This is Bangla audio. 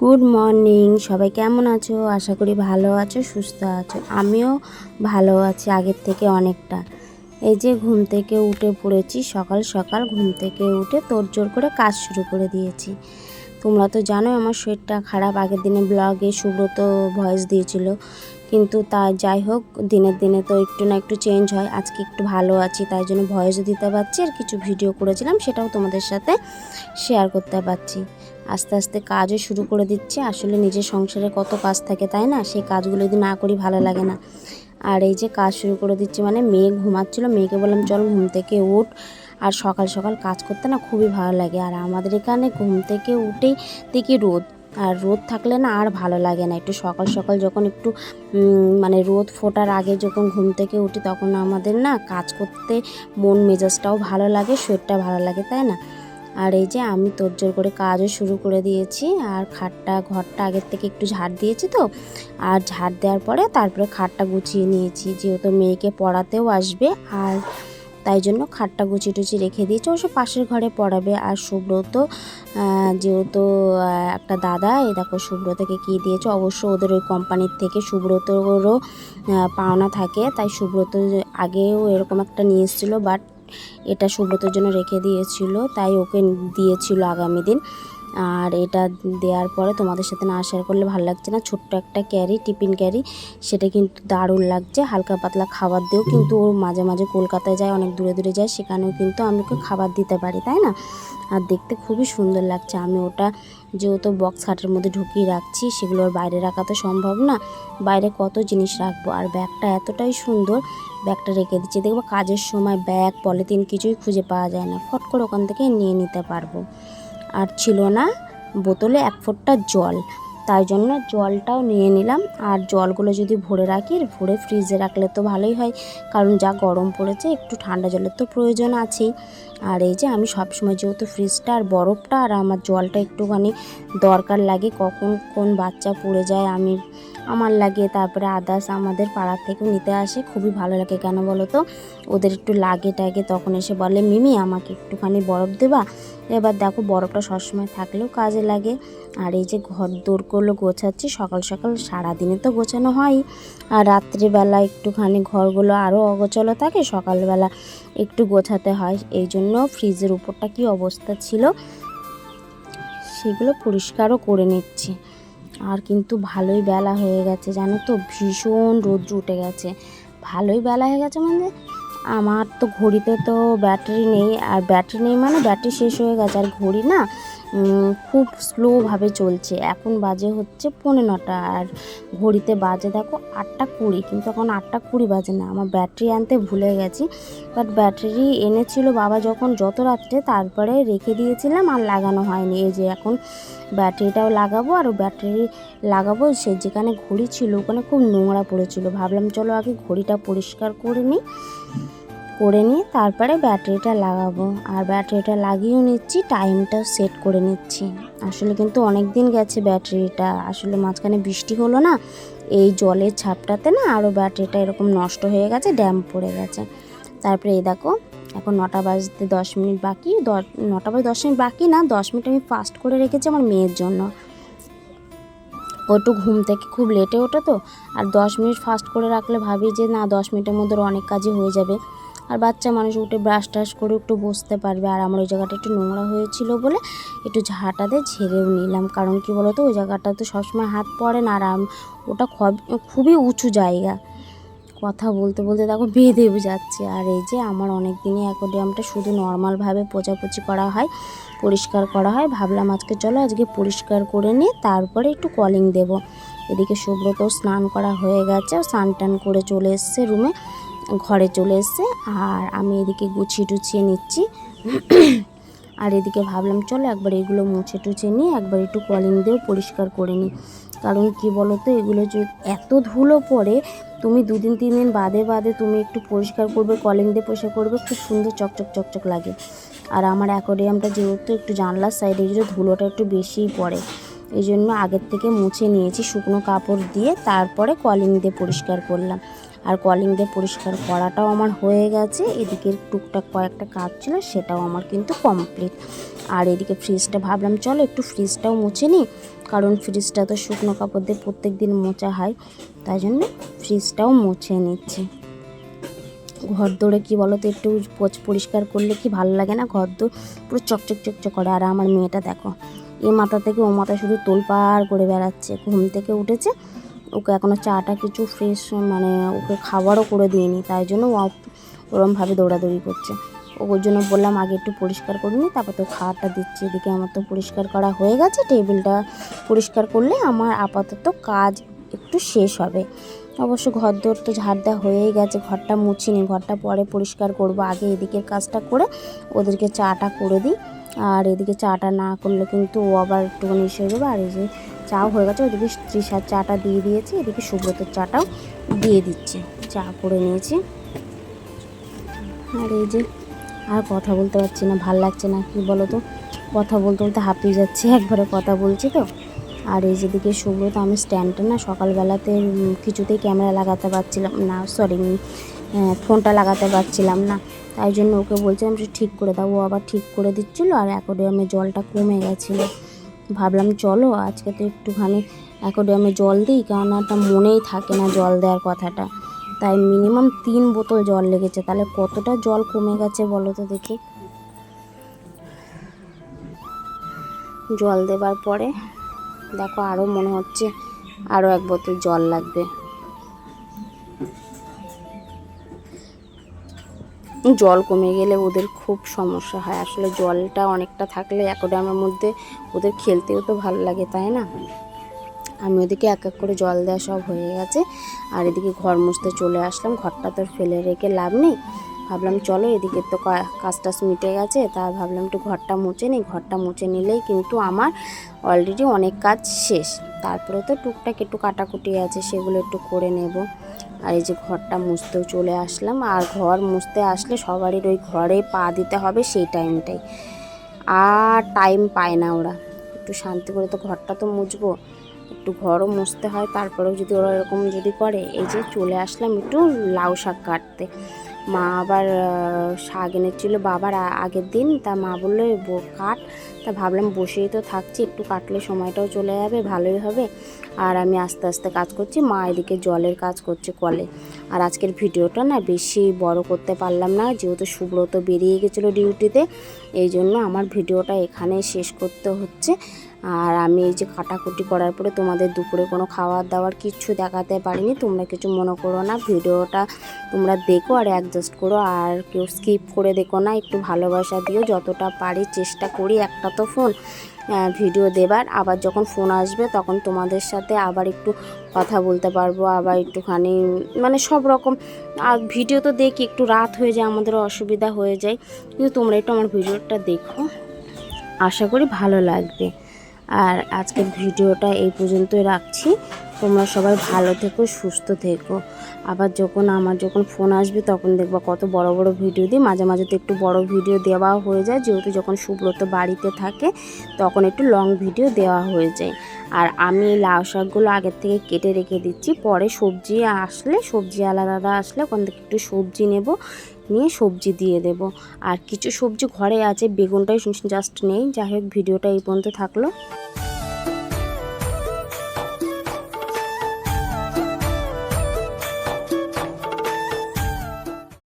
গুড মর্নিং সবাই কেমন আছো? আশা করি ভালো আছো, সুস্থ আছো। আমিও ভালো আছি আগের থেকে অনেকটা। এই যে ঘুম থেকে উঠে পড়েছি, সকাল সকাল ঘুম থেকে উঠে তোড়জোড় করে কাজ শুরু করে দিয়েছি। তোমরা তো জানো আমার শরীরটা খারাপ। আগের দিনে ব্লগে সুব্রত ভয়েস দিয়েছিল। কিন্তু তা যাই হোক, দিনের দিনে তো একটু না একটু চেঞ্জ হয়। আজকে একটু ভালো আছি, তাই জন্য ভয়েসও দিতে পারছি আর কিছু ভিডিও করেছিলাম, সেটাও তোমাদের সাথে শেয়ার করতে পারছি। আস্তে আস্তে কাজও শুরু করে দিচ্ছি। আসলে নিজের সংসারে কত কাজ থাকে, তাই না? সেই কাজগুলো যদি না করি ভালো লাগে না। আর এই যে কাজ শুরু করে দিচ্ছি মানে মেয়ে ঘুমাচ্ছিলো, মেয়েকে বললাম, চল ঘুম থেকে উঠ। আর সকাল সকাল কাজ করতে না খুবই ভালো লাগে। আর আমাদের এখানে ঘুম থেকে উঠেই দেখি রোদ। আর রোদ থাকলে না আর ভালো লাগে না। একটু সকাল সকাল যখন একটু মানে রোদ ফোটার আগে যখন ঘুম থেকে উঠি, তখন আমাদের না কাজ করতে মন মেজাজটাও ভালো লাগে শরীরটা ভালো লাগে, তাই না? আর এই যে আমি তোড়জোড় করে কাজও শুরু করে দিয়েছি, আর খাটটা, ঘরটা আগের থেকে একটু ঝাড় দিয়েছি তো, আর ঝাড় দেওয়ার পরে তারপরে খাটটা গুছিয়ে নিয়েছি, যেহেতু মেয়েকে পড়াতেও আসবে, আর তাই জন্য খাটটা গুছিয়ে টুচিয়ে রেখে দিয়েছি, অবশ্য পাশের ঘরে পড়াবে, আর সুব্রত যেহেতু একটা দাদা, এই দেখো সুব্রতকে কী দিয়েছে, অবশ্য ওদের ওই কোম্পানির থেকে সুব্রতরও পাওনা থাকে, তাই সুব্রত আগেও এরকম একটা নিয়ে এসেছিল বাট এটা সুব্রতর জন্য রেখে দিয়েছিল তাই ওকে দিয়েছিল আগামী দিন। আর এটা দেওয়ার পরে তোমাদের সাথে না শেয়ার করলে ভালো লাগছে না। ছোট্ট একটা ক্যারি টিফিন ক্যারি সেটা কিন্তু দারুণ লাগছে। হালকা পাতলা খাবার দিয়েও কিন্তু ও মাঝে মাঝে কলকাতায় যায়, অনেক দূরে দূরে যায়, সেখানেও কিন্তু আমি ওকে খাবার দিতে পারি, তাই না? আর দেখতে খুবই সুন্দর লাগছে। আমি ওটা যেহেতু বক্স খাটের মধ্যে ঢুকিয়ে রাখছি, সেগুলো ওর বাইরে রাখা তো সম্ভব না। বাইরে কত জিনিস রাখব? আর ব্যাগটা এতটাই সুন্দর, ব্যাগটা রেখে দিচ্ছি। দেখব কাজের সময় ব্যাগ, পলিথিন কিছুই খুঁজে পাওয়া যায় না। ফট করে ওখান থেকে নিয়ে নিতে পারব। আর ছিল না বোতলে এক ফোঁটা জল। তাই জন্য জলটাও নিয়ে নিলাম। আর জলগুলো যদি ভরে রাখি, ভরে ফ্রিজে রাখলে তো ভালোই হয়। কারণ যা গরম পড়েছে, একটু ঠান্ডা জলের তো প্রয়োজন আছেই। আর এই যে আমি সবসময় যেহেতু ফ্রিজটা আর বরফটা, আর আমার জলটা একটুখানি দরকার লাগে কখন কোন বাচ্চা পড়ে যায়, আমি আমার লাগে, তারপরে আদার্স আমাদের পাড়ার থেকেও নিতে আসে, খুবই ভালো লাগে। কেন বলো তো? ওদের একটু লাগে টাগে, তখন এসে বলে, মিমি, আমাকে একটুখানি বরফ দেবা? এবার দেখো, বরফটা সবসময় থাকলেও কাজে লাগে। আর এই যে ঘর দৌড়গুলো গোছাচ্ছি, সকাল সকাল সারাদিনে তো গোছানো হয়। আর রাত্রিবেলা একটুখানি ঘরগুলো আরও অগোছালো থাকে, সকালবেলা একটু গোছাতে হয়। এই জন্য ফ্রিজের উপরটা কি অবস্থা ছিল, সেগুলো পরিষ্কারও করে নিচ্ছি। আর কিন্তু ভালোই বেলা হয়ে গেছে, জানো তো? ভীষণ রোদ্র উঠে গেছে। ভালোই বেলা হয়ে গেছে মানে? আমার তো ঘড়িতে তো ব্যাটারি নেই, আর ব্যাটারি নেই মানে ব্যাটারি শেষ হয়ে গেছে। আর ঘড়ি না খুব স্লোভাবে চলছে। এখন বাজে হচ্ছে পৌনে নটা আর ঘড়িতে বাজে দেখো আটটা কুড়ি, কিন্তু এখন আটটা কুড়ি বাজে না। আমার ব্যাটারি আনতে ভুলে গেছি বাট ব্যাটারি এনেছিল বাবা যখন যত রাত্রে তারপরে রেখে দিয়েছিলাম আর লাগানো হয়নি। এই যে এখন ব্যাটারিটাও লাগাবো আর ব্যাটারি লাগাবো, সে যেখানে ঘড়ি ছিল ওখানে খুব নোংরা পড়েছিল। ভাবলাম চলো আগে ঘড়িটা পরিষ্কার করে নিই। করে নিয়ে তারপরে ব্যাটারিটা লাগাবো। আর ব্যাটারিটা লাগিয়েও নিচ্ছি টাইমটা সেট করে নিচ্ছি। আসলে কিন্তু অনেক দিন গেছে ব্যাটারিটা, আসলে মাঝখানে বৃষ্টি হলো না, এই জলের ছাপটাতে না আরও ব্যাটারিটা এরকম নষ্ট হয়ে গেছে, ড্যাম পড়ে গেছে। তারপরে এই দেখো, এখন নটা বাজতে দশ মিনিট বাকি দশ নটা বাজে দশ মিনিট বাকি না, দশ মিনিট আমি ফাস্ট করে রেখেছি আমার মেয়ের জন্য। ও একটু ঘুম থেকে খুব লেটে ওঠে তো, আর দশ মিনিট ফাস্ট করে রাখলে ভাবি যে না, দশ মিনিটের মধ্যে অনেক কাজই হয়ে যাবে। আর বাচ্চা মানুষ উঠে ব্রাশ টাশ করে একটু বসতে পারবে। আর আমার ওই জায়গাটা একটু নোংরা হয়েছিল বলে একটু ঝাঁটা দিয়ে ঝেড়েও নিলাম। কারণ কি বলতো, ওই জায়গাটা তো সবসময় হাত পড়ে না আর ওটা খব- খুবই উঁচু জায়গা। কথা বলতে বলতে দেখো বেঁধে যাচ্ছে। আর এই যে আমার অনেক দিনই অ্যাকোডিয়ামটা শুধু নর্মালভাবে পোচাপুচি করা হয়, পরিষ্কার করা হয়। ভাবলাম আজকে চলো আজকে পরিষ্কার করে নিয়ে তারপরে একটু কলিং দেব। এদিকে সুব্রত স্নান করা হয়ে গেছে স্নান টান করে চলে এসছে রুমে ঘরে চলে এসছে, আর আমি এদিকে গুছিয়ে টুছিয়ে নিচ্ছি। আর এদিকে ভাবলাম, চলো একবার এগুলো মুছে টুছে নিয়ে একবার একটু কলিং দিয়েও পরিষ্কার করে নিই। কারণ কি বলো তো এগুলো যে এত ধুলো পড়ে, তুমি দুদিন তিন দিন বাদে বাদে তুমি একটু পরিষ্কার করবে কলিং দিয়ে পরিষ্কার করবে, খুব সুন্দর চকচক চকচক লাগে। আর আমার অ্যাকোরিয়ামটা যেহেতু একটু জানলার সাইডে জন্য ধুলোটা একটু বেশিই পড়ে। এই জন্য আগের থেকে মুছে নিয়েছি শুকনো কাপড় দিয়ে, তারপরে কলিং দিয়ে পরিষ্কার করলাম। আর কলিং দিয়ে পরিষ্কার করাটাও আমার হয়ে গেছে। এদিকে টুকটাক কয়েকটা কাজ ছিল, সেটাও আমার কিন্তু কমপ্লিট আর এদিকে ফ্রিজটা ভাবলাম, চলো একটু ফ্রিজটাও মুছে নিই, কারণ ফ্রিজটা তো শুকনো কাপড় দিয়ে প্রত্যেক দিন মোচা হয়, তাই জন্য ফ্রিজটাও মুছে নিচ্ছি। ঘর দৌড়ে কী বলো তো একটু পরিষ্কার করলে কি ভালো লাগে না? ঘর দৌড় পুরো চকচক চকচক করে। আর আমার মেয়েটা দেখো, এ মাথা থেকে ও মাথা শুধু তোলপাড় করে বেড়াচ্ছে, ঘুম থেকে উঠেছে ওকে এখনও চাটা কিছু ফ্রেশ মানে ওকে খাবারও করে দিইনি, তাই জন্য ও ওরমভাবে দৌড়াদৌড়ি করছে। ওর জন্য বললাম, আগে একটু পরিষ্কার করে নিই তারপর তো খাবারটা দিচ্ছি। এদিকে আমার তো পরিষ্কার করা হয়ে গেছে, টেবিলটা পরিষ্কার করলে আমার আপাতত কাজ একটু শেষ হবে। অবশ্য ঘর দোর তো ঝাড় দেওয়া হয়েই গেছে, ঘরটা মুছিনি, ঘরটা পরে পরিষ্কার করব। আগে এদিকের কাজটা করে ওদেরকে চাটা করে দিই, আর এদিকে চাটা না করলে কিন্তু ও আবার একটুখানি এসে যাবে। আর এই যে চাও হয়ে গেছে ওদিকে তৃষার চাটা দিয়ে দিয়েছি, এদিকে সুব্রতর চাটাও দিয়ে দিচ্ছি। চা করে নিয়েছি। আর এই যে, আর কথা বলতে পারছি না, ভালো লাগছে না, কি বলো তো কথা বলতে বলতে হাঁপিয়ে যাচ্ছে, একবারে কথা বলছি তো। আর এই যেদিকে সুব্রত, আমি স্ট্যান্ডটা না সকালবেলাতে কিছুতেই ক্যামেরা লাগাতে পারছিলাম না সরি ফোনটা লাগাতে পারছিলাম না। তাই জন্য ওকে বলছিলাম যে, ঠিক করে দাও। ও আবার ঠিক করে দিচ্ছিল, আর অ্যাকোডিয়ামে জলটা কমে গেছিল। ভাবলাম চলো, আজকে তো একটুখানি অ্যাকোডিয়ামে জল দিই একটা মনেই থাকে না জল দেওয়ার কথাটা। তাই মিনিমাম তিন বোতল জল লেগেছে, তাহলে কতটা জল কমে গেছে বলো তো দেখি? জল দেবার পরে দেখো আরও মনে হচ্ছে আরও এক বোতল জল লাগবে। জল কমে গেলে ওদের খুব সমস্যা হয়। আসলে জলটা অনেকটা থাকলে অ্যাকোডামের মধ্যে ওদের খেলতেও তো ভালো লাগে, তাই না? আমি ওদিকে এক এক করে জল দেওয়া সব হয়ে গেছে। আর এদিকে ঘর মুছতে চলে আসলাম, ঘরটা তো ফেলে রেখে লাভ নেই। ভাবলাম চলো এদিকে তো কাজ টাজ মিটে গেছে, তা ভাবলাম একটু ঘরটা মুছে নিই। ঘরটা মুছে নিলেই কিন্তু আমার অলরেডি অনেক কাজ শেষ। তারপরে তো টুকটাক একটু কাটাকুটি আছে, সেগুলো একটু করে নেব। আর এই যে ঘরটা মুছতেও চলে আসলাম। আর ঘর মুছতে আসলে সবারই ওই ঘরে পা দিতে হবে সেই টাইমটাই। আর টাইম পায় না ওরা। একটু শান্তি করে তো ঘরটা তো মুছবো। একটু ঘরও মুছতে হয়, তারপরেও যদি ওরা এরকম যদি করে, এই যে চলে আসলাম একটু লাউ শাক কাটতে। মা আবার শাক এনেছিল বাবার আগের দিন। তা মা বলল, "এ কাট। তা ভাবলাম বসেই তো থাকছি, একটু কাটলে সময়টাও চলে যাবে, ভালোই হবে। আর আমি আস্তে আস্তে কাজ করছি, মা এদিকে জলের কাজ করছে কলে। আর আজকের ভিডিওটা না বেশি বড় করতে পারলাম না, যেহেতু সুব্রত বেরিয়ে গেছিল ডিউটিতে, এই জন্য আমার ভিডিওটা এখানে শেষ করতে হচ্ছে। আর আমি এই যে কাটাকুটি করার পরে তোমাদের দুপুরে কোনো খাবার দাওয়ার কিচ্ছু দেখাতে পারিনি, তোমরা কিছু মনে করো না। ভিডিওটা তোমরা দেখো আর অ্যাডজাস্ট করো, আর কেউ স্কিপ করে দেখো না, একটু ভালোবাসা দিও। যতটা পারি চেষ্টা করি, একটা তো ফোন ভিডিও দেবার। আবার যখন ফোন আসবে, তখন তোমাদের সাথে আবার একটু কথা বলতে পারব, আবার একটুখানি মানে সব রকম। আর ভিডিও তো দেখি, একটু রাত হয়ে যায় আমাদেরও অসুবিধা হয়ে যায়। কিন্তু তোমরা একটু আমার ভিডিওটা দেখো। আশা করি ভালো লাগবে। আর আজকের ভিডিওটা এই পর্যন্তই রাখছি। তোমরা সবাই ভালো থেকো, সুস্থ থেকো। আবার যখন আমার যখন ফোন আসবে, তখন দেখবা কত বড় বড় ভিডিও দিই। মাঝে মাঝে তো একটু বড় ভিডিও দেওয়া হয়ে যায়। যেহেতু যখন সুব্রত বাড়িতে থাকে, তখন একটু লং ভিডিও দেওয়া হয়ে যায়। আর আমি লাউ শাকগুলো আগের থেকে কেটে রেখে দিচ্ছি। পরে সবজি আসলে, সবজি আলাদা আসলে ওখান থেকে একটু সবজি নেব, নিয়ে সবজি দিয়ে দেব। আর কিছু সবজি ঘরে আছে, বেগুনটাই জাস্ট নেই। যাই হোক ভিডিওটা এই পর্যন্ত থাকল।